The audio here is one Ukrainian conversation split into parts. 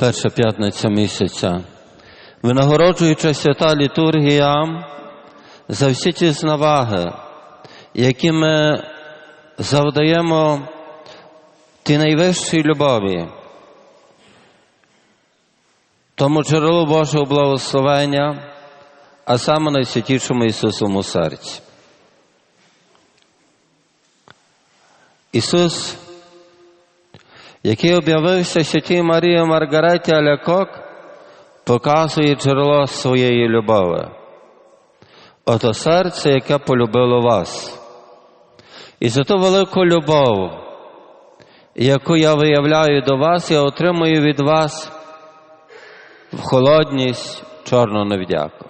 Перша п'ятниця місяця. Винагороджуюча свята літургія за всі ті знаваги, які ми завдаємо ті найвищій любові, тому джерелу Божого благословення, а саме найсвятішому Ісусовому серці. Ісус який об'явився святій Марії Маргареті Алякок, показує джерело своєї любові. Ото серце, яке полюбило вас. І за ту велику любов, яку я виявляю до вас, я отримую від вас в холодність чорну невдяку.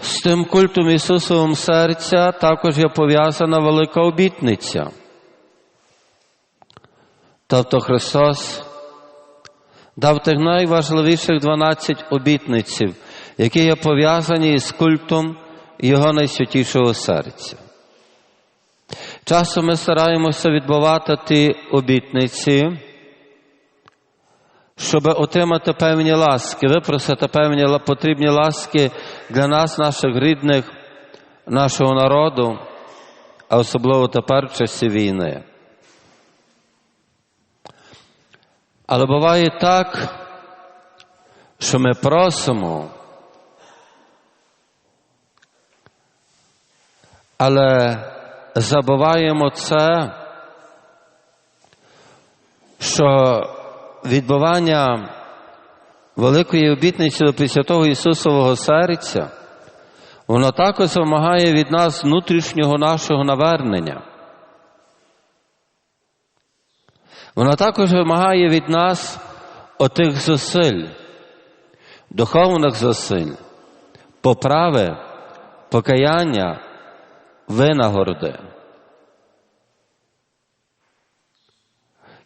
З тим культом Ісусовим серця також є пов'язана велика обітниця. Тобто Христос дав тих найважливіших 12 обітниців, які є пов'язані з культом Його найсвятішого серця. Часто ми стараємося відбувати ті обітниці, щоб отримати певні ласки, випросити певні потрібні ласки для нас, наших рідних, нашого народу, а особливо тепер в часі війни. Але буває так, що ми просимо, але забуваємо це, що відбування великої обітниці до Пресвятого Ісусового серця, воно також вимагає від нас внутрішнього нашого навернення. Вона також вимагає від нас отих зусиль, духовних зусиль, поправи, покаяння, винагороди.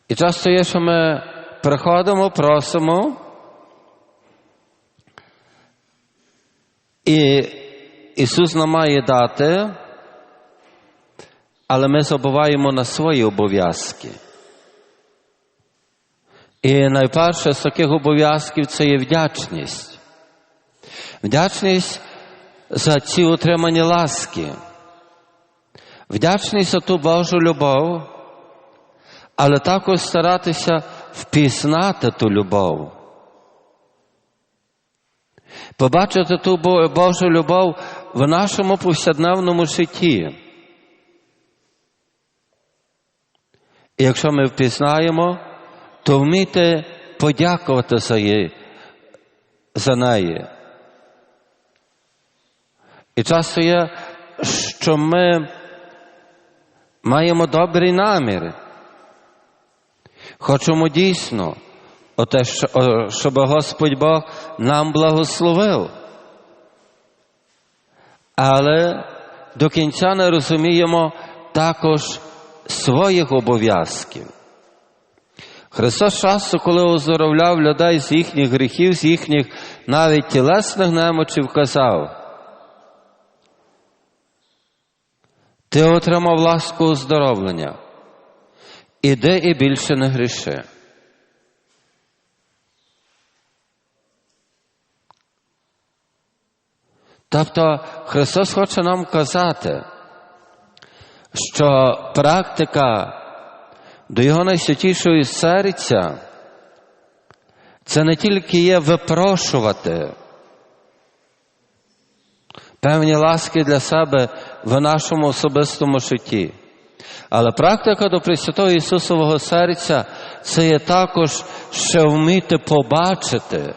І часто є, що ми приходимо, просимо, і Ісус нам має дати, але ми забуваємо на свої обов'язки. І найперше з таких обов'язків це є вдячність. Вдячність за ці отримані ласки, вдячність за ту Божу любов, але також старатися впізнати ту любов. Побачити ту Божу любов в нашому повсякденному житті. І якщо ми впізнаємо, то вмійте подякувати за, за неї. І часто є, що ми маємо добрий намір. Хочемо дійсно, оте, щоб Господь Бог нам благословив. Але до кінця не розуміємо також своїх обов'язків. Христос часто, коли оздоровляв людей з їхніх гріхів, з їхніх навіть тілесних немочів, казав, ти отримав ласку оздоровлення, іди і більше не гріши. Тобто Христос хоче нам казати, що практика до Його найсвятішого серця це не тільки є випрошувати певні ласки для себе в нашому особистому житті. Але практика до Пресвятого Ісусового серця це є також ще вміти побачити,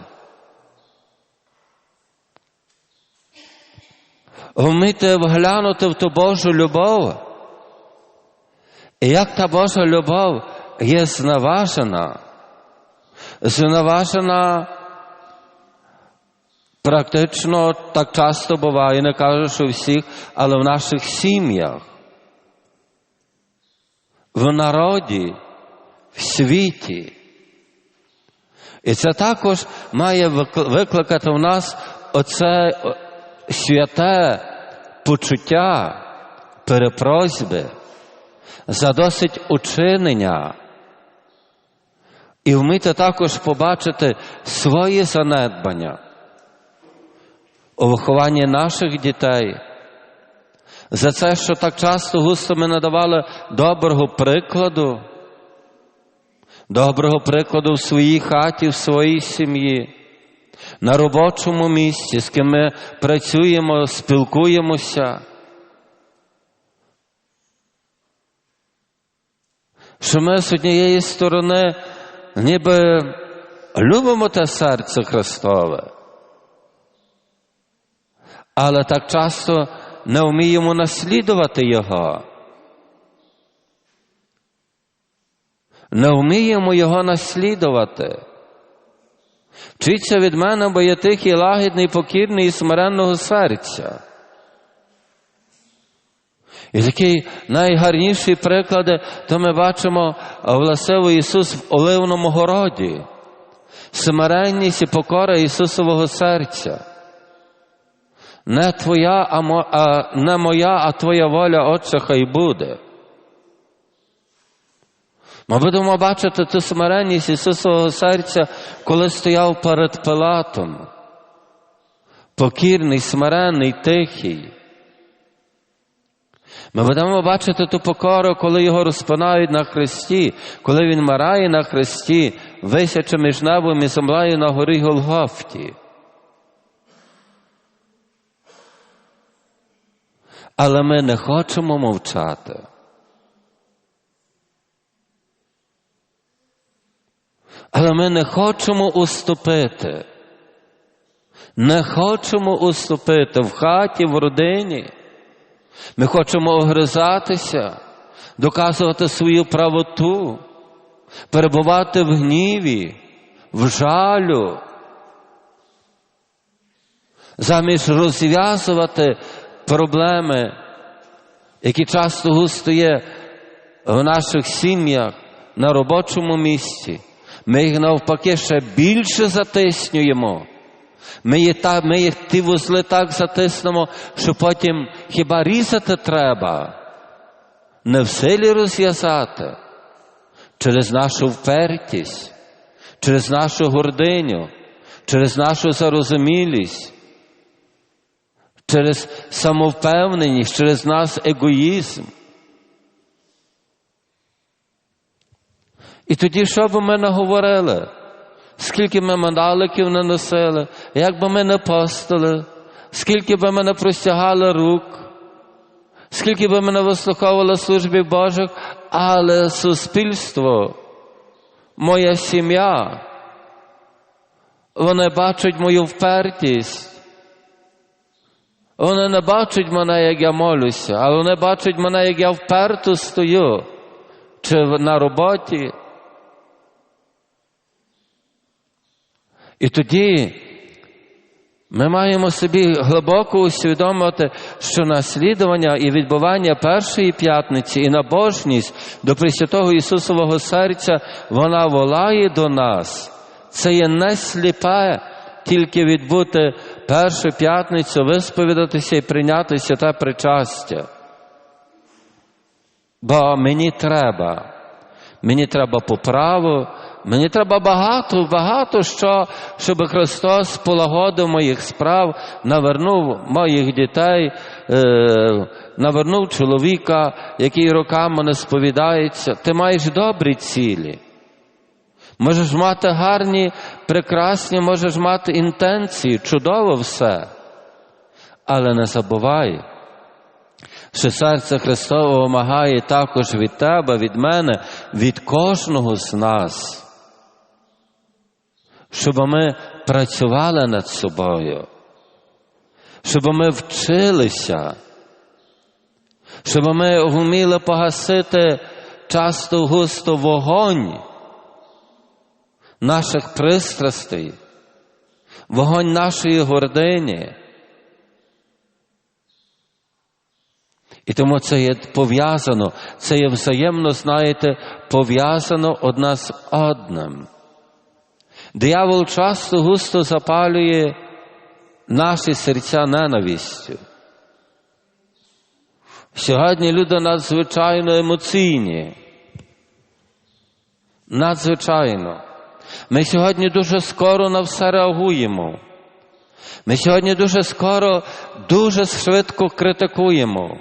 вміти вглянути в ту Божу любов. Як та Божа любов є зневажена, зневажена практично так часто буває, не кажу, що всіх, але в наших сім'ях, в народі, в світі. І це також має викликати в нас оце святе почуття перепросьби за досить учинення І вміти також побачити свої занедбання у вихованні наших дітей. За це, що так часто густо ми надавали доброго прикладу, доброго прикладу в своїй хаті, в своїй сім'ї, на робочому місці, з ким ми працюємо, спілкуємося. Що ми з однієї сторони ніби любимо те серце Христове, але так часто не вміємо наслідувати Його. Не вміємо Його наслідувати. Вчиться від мене, бо я тихий, лагідний, покірний і смиренного серця. І такі найгарніші приклади, то ми бачимо власиво Ісус в Оливному городі, смиренність і покора Ісусового серця. Не твоя, а, мо, а не моя, а твоя воля, Отче, хай буде. Ми будемо бачити ту смиренність Ісусового серця, коли стояв перед Пилатом. Покірний, смиренний, тихий. Ми будемо бачити ту покору, коли його розпинають на хресті, коли він марає на хресті, висячи між небом і землею на горі Голгофті. Але ми не хочемо мовчати. Але ми не хочемо уступити. Не хочемо уступити в хаті, в родині. Ми хочемо огризатися, доказувати свою правоту, перебувати в гніві, в жалю, замість розв'язувати проблеми, які часто густо є в наших сім'ях на робочому місці. Ми їх навпаки ще більше затиснюємо. Ми їх, та, ми їх ті вузли так затиснемо, що потім хіба різати треба, не в силі розв'язати? Через нашу впертість, через нашу гординю, через нашу зарозумілість, через самовпевненість, через нас егоїзм. І тоді, що б ми не говорили? Скільки ми мандаликів не носили, як би ми не постили, скільки би ми не простягали рук, скільки би ми не вислуховували службі Божих, але суспільство, моя сім'я, вони бачать мою впертість. Вони не бачать мене, як я молюся, але вони бачать мене, як я вперто стою, чи на роботі. І тоді ми маємо собі глибоко усвідомити, що наслідування і відбування першої п'ятниці і набожність до Пресвятого Ісусового серця, вона волає до нас. Це є не сліпе тільки відбути першу п'ятницю, висповідатися і прийняти святе причастя. Бо мені треба, мені треба поправу, Мені треба багато, багато що, щоб Христос полагодив моїх справ, навернув моїх дітей, е, навернув чоловіка, який роками не сповідається. Ти маєш добрі цілі. Можеш мати гарні, прекрасні, можеш мати інтенції, чудово все. Але не забувай, що серце Христове вимагає також від тебе, від мене, від кожного з нас щоб ми працювали над собою, щоб ми вчилися, щоб ми вміли погасити часто густо вогонь наших пристрастей, вогонь нашої гордині. І тому це є пов'язано, це є взаємно, знаєте, пов'язано одна з одним. Диявол часто густо запалює наші серця ненавистю. Сьогодні люди надзвичайно емоційні. Надзвичайно. Ми сьогодні дуже скоро на все реагуємо. Ми сьогодні дуже скоро, дуже швидко критикуємо.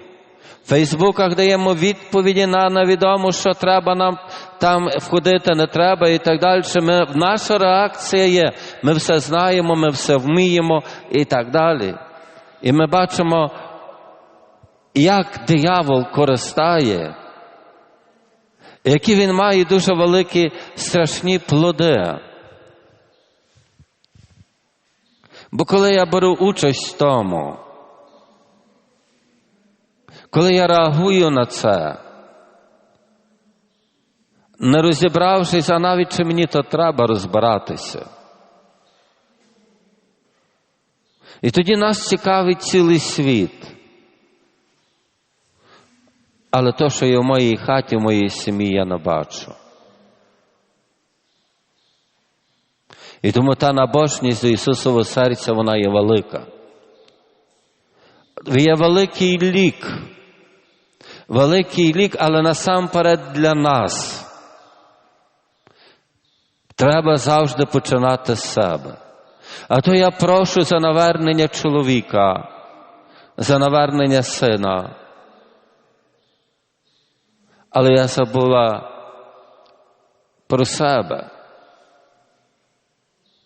Фейсбуках даємо відповіді на невідомо, що треба нам там входити, не треба і так далі. Ми, наша реакція є, ми все знаємо, ми все вміємо і так далі. І ми бачимо, як диявол користає, які він має дуже великі страшні плоди. Бо коли я беру участь в тому, коли я реагую на це, не розібравшись, а навіть чи мені то треба розбиратися. І тоді нас цікавить цілий світ. Але то, що є в моїй хаті, в моїй сім'ї, я не бачу. І тому та набожність до Ісусового серця, вона є велика. Є великий лік. Великий лік, але насамперед для нас. Треба завжди починати з себе. А то я прошу за навернення чоловіка, за навернення сина. Але я забула про себе.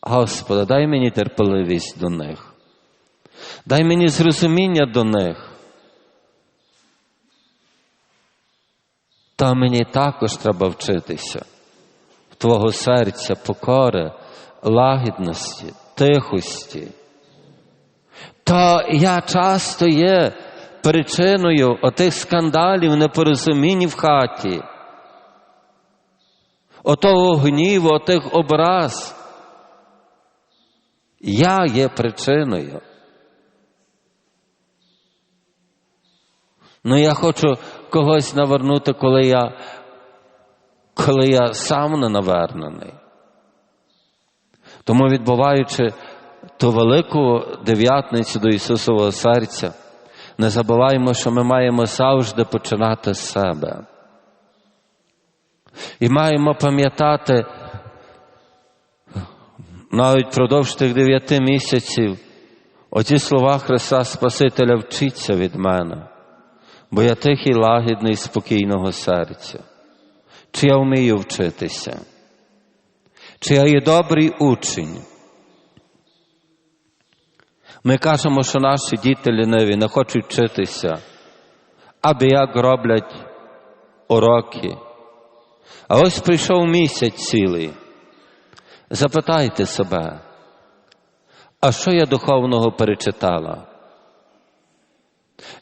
Господи, дай мені терпеливість до них. Дай мені зрозуміння до них. Та мені також треба вчитися в Твого серця, покори, лагідності, тихості. То я часто є причиною отих скандалів, непорозумінь в хаті, отого гніву, отих образ. Я є причиною. Ну я хочу когось навернути, коли я, коли я сам не навернений. Тому, відбуваючи ту велику дев'ятницю до Ісусового серця, не забуваємо, що ми маємо завжди починати з себе. І маємо пам'ятати навіть впродовж тих дев'яти місяців оці слова Христа Спасителя вчиться від мене, бо я тихий, лагідний, спокійного серця. Чи я вмію вчитися? Чи я є добрий учень? Ми кажемо, що наші діти ліниві не хочуть вчитися, аби як роблять уроки. А ось прийшов місяць цілий. Запитайте себе, а що я духовного перечитала?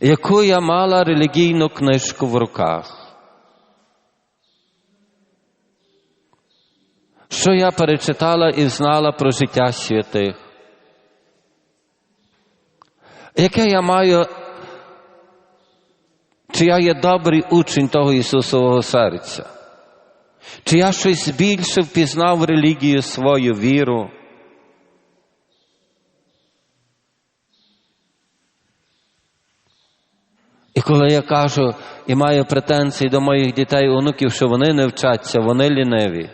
Яку я мала релігійну книжку в руках? Що я перечитала і знала про життя святих? Яке я маю, чи я є добрий учень того Ісусового серця? Чи я щось більше впізнав релігію свою віру? І коли я кажу і маю претензії до моїх дітей онуків, що вони не вчаться, вони ліниві.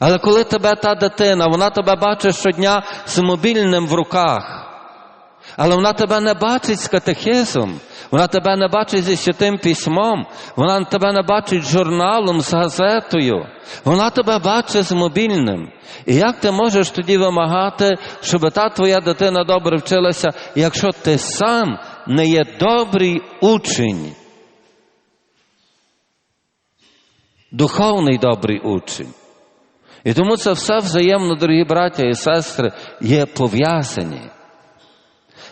Але коли тебе та дитина, вона тебе бачить щодня з мобільним в руках, але вона тебе не бачить з катехизом, вона тебе не бачить зі святим письмом, вона тебе не бачить з журналом, з газетою, вона тебе бачить з мобільним. І як ти можеш тоді вимагати, щоб та твоя дитина добре вчилася, якщо ти сам не є добрий учень? Духовний добрий учень. І тому це все взаємно, дорогі браття і сестри, є пов'язані.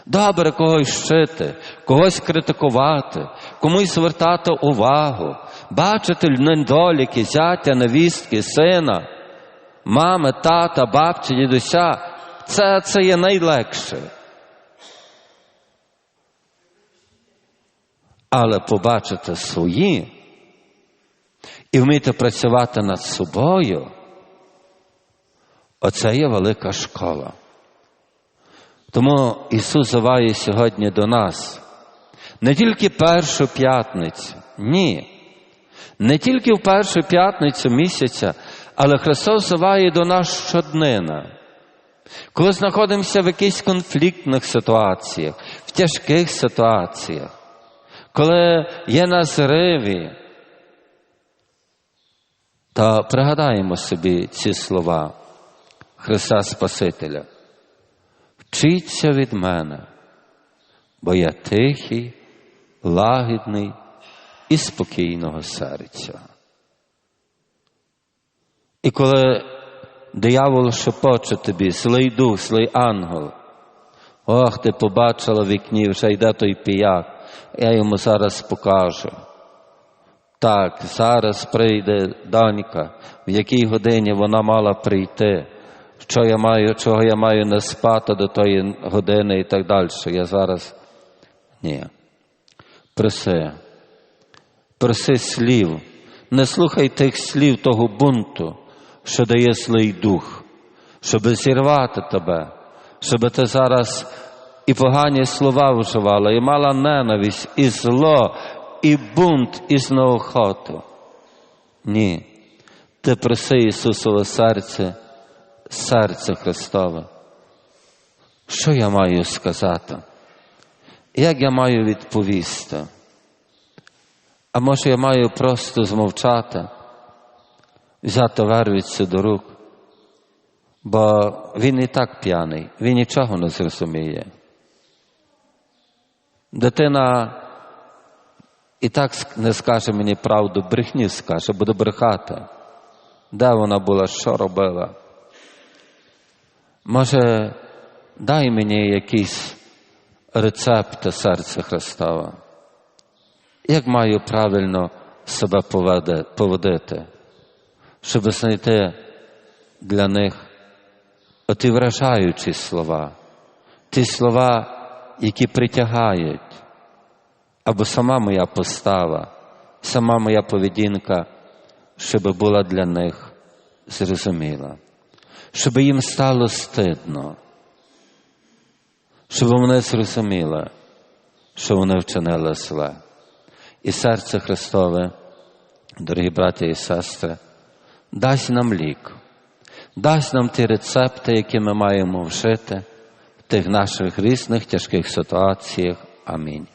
Добре когось вчити, когось критикувати, комусь звертати увагу, бачити недоліки, зятя, невістки, сина, мами, тата, бабці, дідуся. Це, це є найлегше. Але побачити свої і вміти працювати над собою. Оце є велика школа. Тому Ісус зиває сьогодні до нас не тільки першу п'ятницю, ні. Не тільки в першу п'ятницю місяця, Але Христос взиває до нас щоднина. Коли знаходимося в якихось конфліктних ситуаціях, в тяжких ситуаціях, коли є на зриві, то пригадаємо собі ці слова Христа Спасителя. Вчіться від мене, бо я тихий, лагідний і спокійного серця. І коли диявол шепоче тобі, злий дух, злий ангел, ох, ти побачила в вікні, вже йде той піяк, я йому зараз покажу. Так, зараз прийде донька, в якій годині вона мала прийти, що я маю, чого я маю не спати до тої години і так далі. Я зараз. Ні. Проси. Проси слів. Не слухай тих слів того бунту, що дає злий дух, щоб зірвати тебе, щоб ти зараз і погані слова вживала, і мала ненависть, і зло, і бунт, і знеохоту. Ні. Ти проси Ісусове серце, серце Христове. Що я маю сказати? Як я маю відповісти? А може я маю просто змовчати, взяти вервицю до рук, бо він і так п'яний, він нічого не зрозуміє. Дитина і так не скаже мені правду, брехні скаже, буде брехати. Де вона була, що робила? Може, дай мені якийсь рецепт серця Христова. Як маю правильно себе поводити, щоб знайти для них оті вражаючі слова, ті слова, які притягають, або сама моя постава, сама моя поведінка, щоб була для них зрозуміла, щоб їм стало стидно, щоб вони зрозуміли, що вони вчинили зле. І серце Христове, дорогі браті і сестри, дасть нам лік, дасть нам ті рецепти, які ми маємо вжити тих наших різних тяжких ситуаціях. Амінь.